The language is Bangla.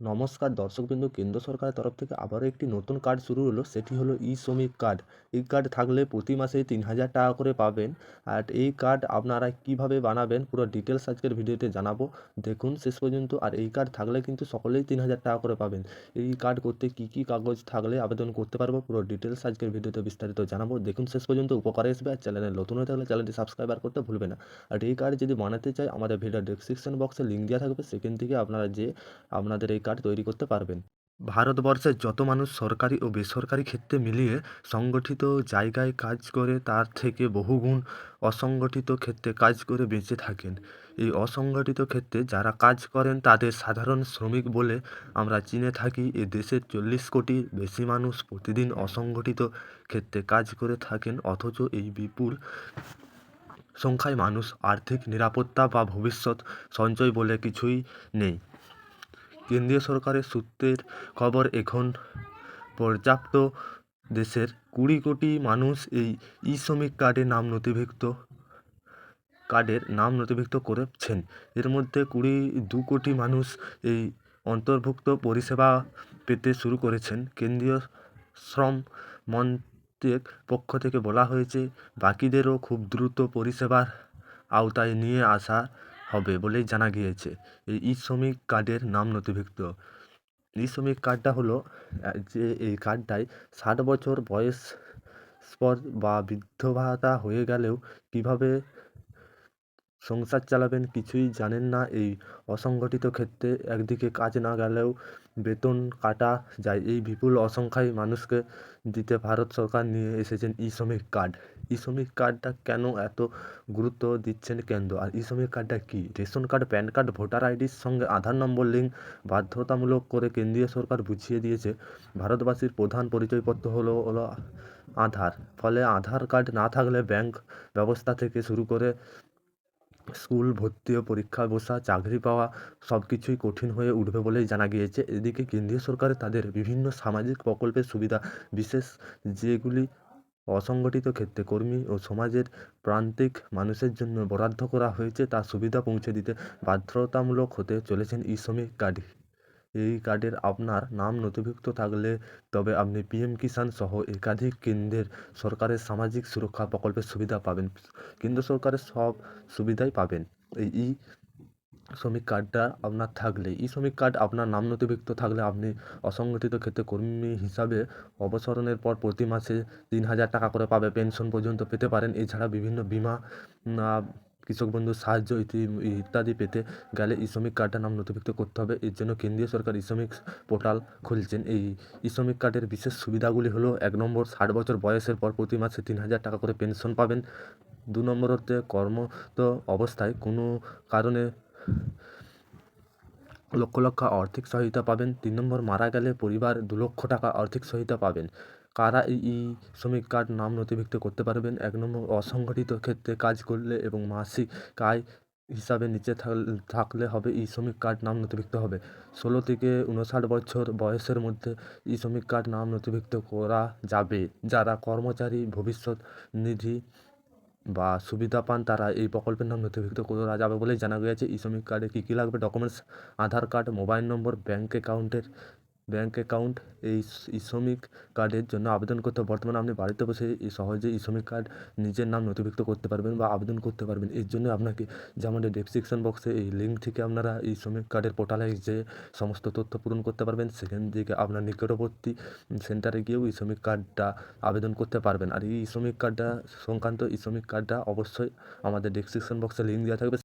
নমস্কার দর্শকবৃন্দ, কেন্দ্র সরকারের তরফ থেকে আবারও একটি নতুন কার্ড শুরু হলো, সেটি হলো ই শ্রমিক কার্ড এই কার্ড থাকলে প্রতি মাসে তিন হাজার টাকা করে পাবেন। আর এই কার্ড আপনারা কীভাবে বানাবেন পুরো ডিটেলস আজকের ভিডিওতে জানাব। দেখুন শেষ পর্যন্ত। আর এই কার্ড থাকলে কিন্তু সকলেই তিন হাজার টাকা করে পাবেন। এই কার্ড করতে কি কি কাগজ থাকলে আবেদন করতে পারব পুরো ডিটেলস আজকের ভিডিওতে বিস্তারিত জানাব। দেখুন শেষ পর্যন্ত উপকারে আসবে। আর চ্যানেলে নতুন হয়ে থাকলে চ্যানেলটি সাবস্ক্রাইবার করতে ভুলবে না। আর এই কার্ড যদি বানাতে চাই, আমাদের ভিডিও ডেসক্রিপশন বক্সে লিঙ্ক দেওয়া থাকবে। সেখান থেকে আপনারা যে আপনাদের এই কার্ড তৈরি করতে পারবেন। ভারতবর্ষের যত মানুষ সরকারি ও বেসরকারি ক্ষেত্রে মিলিয়ে সংগঠিত জায়গায় কাজ করে, তার থেকে বহুগুণ অসংগঠিত ক্ষেত্রে কাজ করে বেঁচে থাকেন। এই অসংগঠিত ক্ষেত্রে যারা কাজ করেন, তাদের সাধারণ শ্রমিক বলে আমরা চিনে থাকি। এ দেশের চল্লিশ কোটির বেশি মানুষ প্রতিদিন অসংগঠিত ক্ষেত্রে কাজ করে থাকেন, অথচ এই বিপুল সংখ্যায় মানুষ আর্থিক নিরাপত্তা বা ভবিষ্যৎ সঞ্চয় বলে কিছুই নেই। কেন্দ্রীয় সরকারের সূত্রের খবর, এখন পর্যাপ্ত দেশের কুড়ি কোটি মানুষ এই ই শ্রমিক কার্ডের নাম নথিভুক্ত, কার্ডের নাম নথিভুক্ত করেছেন। এর মধ্যে কুড়ি, দু কোটি মানুষ এই অন্তর্ভুক্ত পরিষেবা পেতে শুরু করেছেন। কেন্দ্রীয় শ্রম মন্ত্রের পক্ষ থেকে বলা হয়েছে, বাকিদেরও খুব দ্রুত পরিষেবার আওতায় নিয়ে আসা হবে বলেই জানা গিয়েছে। এই ই শ্রমিক কার্ডের নাম নথিভুক্ত। ই শ্রমিক কার্ডটা হলো যে এই কার্ডটায় ষাট বছর বয়স পর বা বৃদ্ধ ভাতা হয়ে গেলেও কীভাবে সংসার চালাবেন কিছুই জানেন না এই অসংগঠিত ক্ষেত্রে। একদিকে কাজ না গেলেও বেতন কাটা যায়। এই বিপুল অসংখ্যায় মানুষকে দিতে ভারত সরকার নিয়ে এসেছেন ই শ্রমিক কার্ড। ই শ্রমিক কার্ডটা কেন এত গুরুত্ব দিচ্ছেন কেন্দ্র? আর ই শ্রমিক কার্ডটা কী? Ration card, PAN card, voter আইডির সঙ্গে আধার নম্বর, লিঙ্ক বাধ্যতামূলক করে কেন্দ্রীয় সরকার বুঝিয়ে দিয়েছে। ভারতবাসীর প্রধান পরিচয়পত্র হলো হলো আধার। ফলে আধার কার্ড না থাকলে ব্যাংক ব্যবস্থা থেকে শুরু করে স্কুল ভর্তি ও পরীক্ষা, বসা, চাকরি পাওয়া সব কিছুই কঠিন হয়ে উঠবে বলেই জানা গিয়েছে। এদিকে কেন্দ্রীয় সরকার তাদের বিভিন্ন সামাজিক প্রকল্পের সুবিধা, বিশেষ যেগুলি অসংগঠিত ক্ষেত্রে কর্মী ও সমাজের প্রান্তিক মানুষের জন্য বরাদ্দ করা হয়েছে, তা সুবিধা পৌঁছে দিতে বাধ্যতামূলক হতে চলেছেন ই শ্রমিক কার্ড এই কার্ডের আপনার নাম নথিভুক্ত থাকলে তবে আপনি পিএম কিষাণ সহ একাধিক কেন্দ্রের সরকারের সামাজিক সুরক্ষা প্রকল্পের সুবিধা পাবেন। কেন্দ্র সরকারের সব সুবিধাই পাবেন। এই ই শ্রমিক কার্ডটা আপনার থাকলে, ই শ্রমিক কার্ড আপনার নাম নথিভুক্ত থাকলে আপনি অসংগঠিত ক্ষেত্রে কর্মী হিসাবে অবসরণের পর প্রতি মাসে তিন হাজার টাকা করে পাবে, পেনশন পর্যন্ত পেতে পারেন। এছাড়া বিভিন্ন বিমা কৃষক বন্ধুর সাহায্য ইতি- ইত্যাদি পেতে গেলে ই শ্রমিক কার্ডটার নাম নথিভুক্ত করতে হবে। এর জন্য কেন্দ্রীয় সরকার ই শ্রমিক পোর্টাল খুলছেন। এই ই শ্রমিক কার্ডের বিশেষ সুবিধাগুলি হলো, এক নম্বর, ষাট বছর বয়সের পর প্রতি মাসে তিন হাজার টাকা করে পেনশন পাবেন। দু নম্বর হচ্ছে কর্মরত অবস্থায় কোনো কারণে লক্ষ লক্ষ আর্থিক সহায়তা পাবেন। তিন নম্বর, মারা গেলে পরিবার দু লক্ষ টাকা আর্থিক সহায়তা পাবেন। কারা ই শ্রমিক কার্ড নাম নথিভুক্ত করতে পারবেন? এক নম্বর, অসংগঠিত ক্ষেত্রে কাজ করলে এবং মাসিক আয় হিসাবে নিচে থাকলে হবে ই শ্রমিক কার্ড নাম নথিভুক্ত হবে। ষোলো থেকে উনষাট বছর বয়সের মধ্যে ই শ্রমিক কার্ড নাম নথিভুক্ত করা যাবে। যারা কর্মচারী, ভবিষ্যৎ নিধি বা সুবিধা পান, তারা এই প্রকল্পের নাম নথিভুক্ত করা যাবে বলে জানা গিয়েছে। ই শ্রমিক কার্ডে কী কী লাগবে? Documents, Aadhaar card, mobile number bank অ্যাকাউন্টের ব্যাঙ্ক অ্যাকাউন্ট এই ই শ্রমিক কার্ডের জন্য আবেদন করতে বর্তমানে আপনি বাড়িতে বসে এই সহজে ই শ্রমিক কার্ড নিজের নাম নথিভুক্ত করতে পারবেন বা আবেদন করতে পারবেন। এর জন্য আপনাকে যে আমাদের ডেসক্রিপশন বক্সে এই লিঙ্ক থেকে আপনারা এই শ্রমিক কার্ডের পোর্টালে যে সমস্ত তথ্য পূরণ করতে পারবেন, সেখান থেকে আপনার নিকটবর্তী সেন্টারে গিয়েও ই শ্রমিক কার্ডটা আবেদন করতে পারবেন। আর এই শ্রমিক কার্ডটা সংক্রান্ত ই শ্রমিক কার্ডটা অবশ্যই আমাদের ডেসক্রিপশন বক্সে লিঙ্ক দেওয়া থাকবে।